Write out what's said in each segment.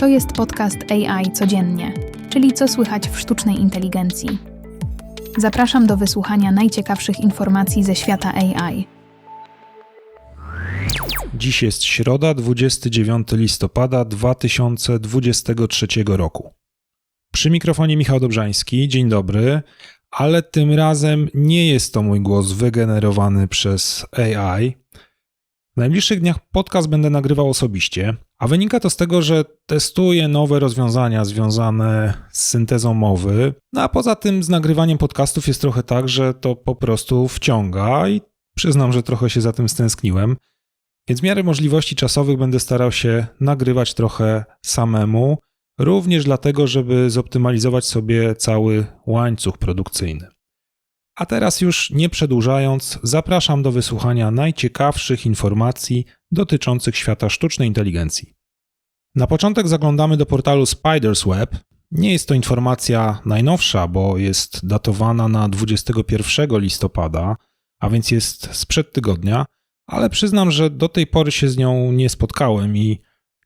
To jest podcast AI codziennie, czyli co słychać w sztucznej inteligencji. Zapraszam do wysłuchania najciekawszych informacji ze świata AI. Dziś jest środa, 29 listopada 2023 roku. Przy mikrofonie Michał Dobrzański, dzień dobry, ale tym razem nie jest to mój głos wygenerowany przez AI. W najbliższych dniach podcast będę nagrywał osobiście, a wynika to z tego, że testuję nowe rozwiązania związane z syntezą mowy. No a poza tym z nagrywaniem podcastów jest trochę tak, że to po prostu wciąga i przyznam, że trochę się za tym stęskniłem. Więc w miarę możliwości czasowych będę starał się nagrywać trochę samemu, również dlatego, żeby zoptymalizować sobie cały łańcuch produkcyjny. A teraz już nie przedłużając, zapraszam do wysłuchania najciekawszych informacji dotyczących świata sztucznej inteligencji. Na początek zaglądamy do portalu Spiders Web. Nie jest to informacja najnowsza, bo jest datowana na 21 listopada, a więc jest sprzed tygodnia, ale przyznam, że do tej pory się z nią nie spotkałem i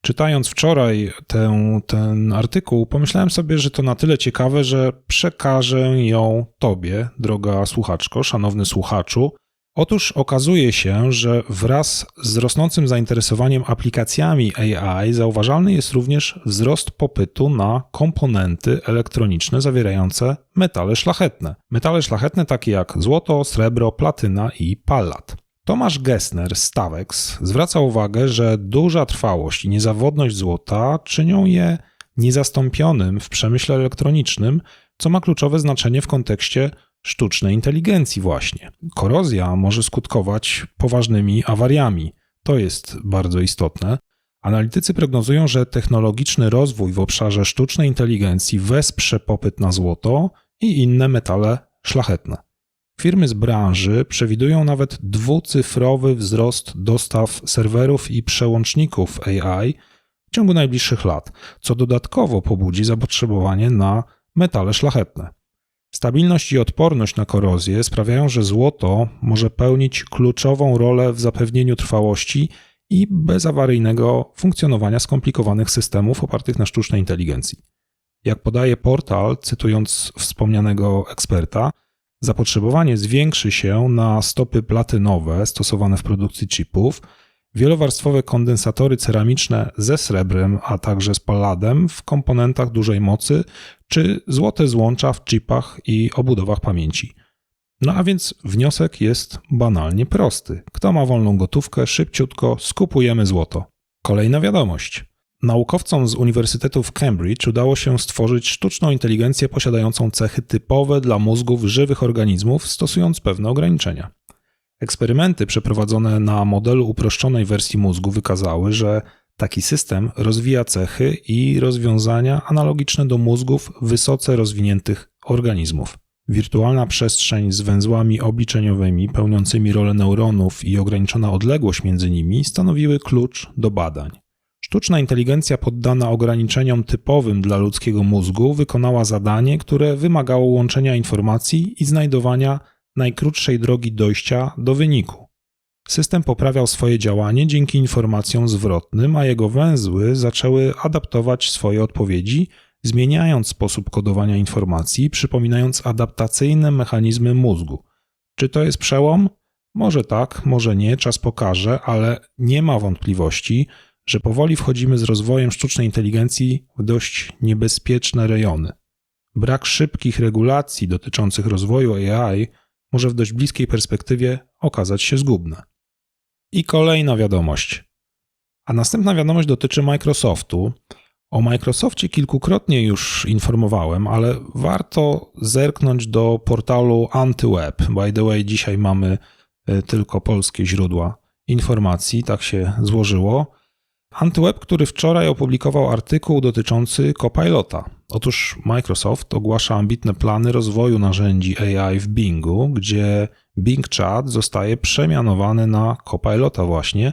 czytając wczoraj ten, ten artykuł, pomyślałem sobie, że to na tyle ciekawe, że przekażę ją Tobie, droga słuchaczko, szanowny słuchaczu. Otóż okazuje się, że wraz z rosnącym zainteresowaniem aplikacjami AI zauważalny jest również wzrost popytu na komponenty elektroniczne zawierające metale szlachetne. Metale szlachetne takie jak złoto, srebro, platyna i pallat. Tomasz Gessner z Stawex zwraca uwagę, że duża trwałość i niezawodność złota czynią je niezastąpionym w przemyśle elektronicznym, co ma kluczowe znaczenie w kontekście sztucznej inteligencji właśnie. Korozja może skutkować poważnymi awariami. To jest bardzo istotne. Analitycy prognozują, że technologiczny rozwój w obszarze sztucznej inteligencji wesprze popyt na złoto i inne metale szlachetne. Firmy z branży przewidują nawet dwucyfrowy wzrost dostaw serwerów i przełączników AI w ciągu najbliższych lat, co dodatkowo pobudzi zapotrzebowanie na metale szlachetne. Stabilność i odporność na korozję sprawiają, że złoto może pełnić kluczową rolę w zapewnieniu trwałości i bezawaryjnego funkcjonowania skomplikowanych systemów opartych na sztucznej inteligencji. Jak podaje portal, cytując wspomnianego eksperta, Zapotrzebowanie zwiększy się na stopy platynowe stosowane w produkcji chipów, wielowarstwowe kondensatory ceramiczne ze srebrem, a także z palladem w komponentach dużej mocy, czy złote złącza w chipach i obudowach pamięci. No a więc wniosek jest banalnie prosty. Kto ma wolną gotówkę, szybciutko skupujemy złoto. Kolejna wiadomość. Naukowcom z Uniwersytetu w Cambridge udało się stworzyć sztuczną inteligencję posiadającą cechy typowe dla mózgów żywych organizmów, stosując pewne ograniczenia. Eksperymenty przeprowadzone na modelu uproszczonej wersji mózgu wykazały, że taki system rozwija cechy i rozwiązania analogiczne do mózgów wysoce rozwiniętych organizmów. Wirtualna przestrzeń z węzłami obliczeniowymi pełniącymi rolę neuronów i ograniczona odległość między nimi stanowiły klucz do badań. Sztuczna inteligencja poddana ograniczeniom typowym dla ludzkiego mózgu wykonała zadanie, które wymagało łączenia informacji i znajdowania najkrótszej drogi dojścia do wyniku. System poprawiał swoje działanie dzięki informacjom zwrotnym, a jego węzły zaczęły adaptować swoje odpowiedzi, zmieniając sposób kodowania informacji, przypominając adaptacyjne mechanizmy mózgu. Czy to jest przełom? Może tak, może nie, czas pokaże, ale nie ma wątpliwości, że powoli wchodzimy z rozwojem sztucznej inteligencji w dość niebezpieczne rejony. Brak szybkich regulacji dotyczących rozwoju AI może w dość bliskiej perspektywie okazać się zgubne. I kolejna wiadomość. A następna wiadomość dotyczy Microsoftu. O Microsoftie kilkukrotnie już informowałem, ale warto zerknąć do portalu AntyWeb. By the way, dzisiaj mamy e, tylko polskie źródła informacji, tak się złożyło. Antweb, który wczoraj opublikował artykuł dotyczący Copilota. Otóż Microsoft ogłasza ambitne plany rozwoju narzędzi AI w Bingu, gdzie Bing Chat zostaje przemianowany na Copilota właśnie,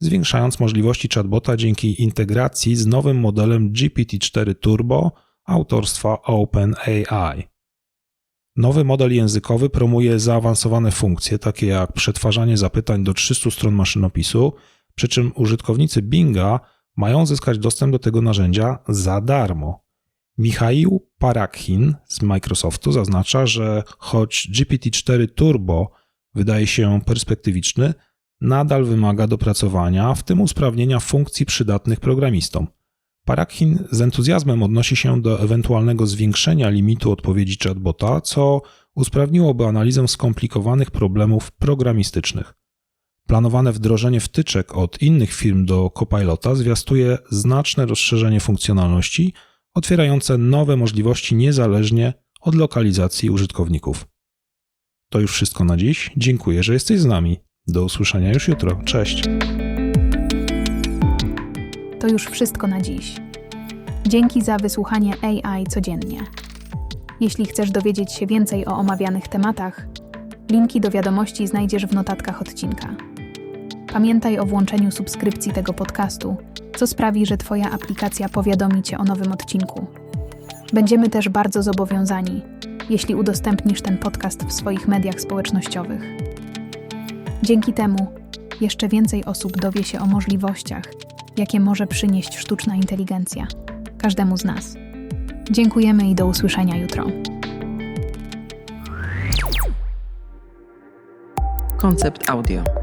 zwiększając możliwości chatbota dzięki integracji z nowym modelem GPT-4 Turbo autorstwa OpenAI. Nowy model językowy promuje zaawansowane funkcje, takie jak przetwarzanie zapytań do 300 stron maszynopisu, przy czym użytkownicy Binga mają zyskać dostęp do tego narzędzia za darmo. Michaił Parakhin z Microsoftu zaznacza, że choć GPT-4 Turbo wydaje się perspektywiczny, nadal wymaga dopracowania, w tym usprawnienia funkcji przydatnych programistom. Parakhin z entuzjazmem odnosi się do ewentualnego zwiększenia limitu odpowiedzi chatbota, co usprawniłoby analizę skomplikowanych problemów programistycznych. Planowane wdrożenie wtyczek od innych firm do Copilota zwiastuje znaczne rozszerzenie funkcjonalności, otwierające nowe możliwości niezależnie od lokalizacji użytkowników. To już wszystko na dziś. Dziękuję, że jesteś z nami. Do usłyszenia już jutro. Cześć. To już wszystko na dziś. Dzięki za wysłuchanie AI codziennie. Jeśli chcesz dowiedzieć się więcej o omawianych tematach, linki do wiadomości znajdziesz w notatkach odcinka. Pamiętaj o włączeniu subskrypcji tego podcastu, co sprawi, że Twoja aplikacja powiadomi Cię o nowym odcinku. Będziemy też bardzo zobowiązani, jeśli udostępnisz ten podcast w swoich mediach społecznościowych. Dzięki temu jeszcze więcej osób dowie się o możliwościach, jakie może przynieść sztuczna inteligencja każdemu z nas. Dziękujemy i do usłyszenia jutro. Koncept audio.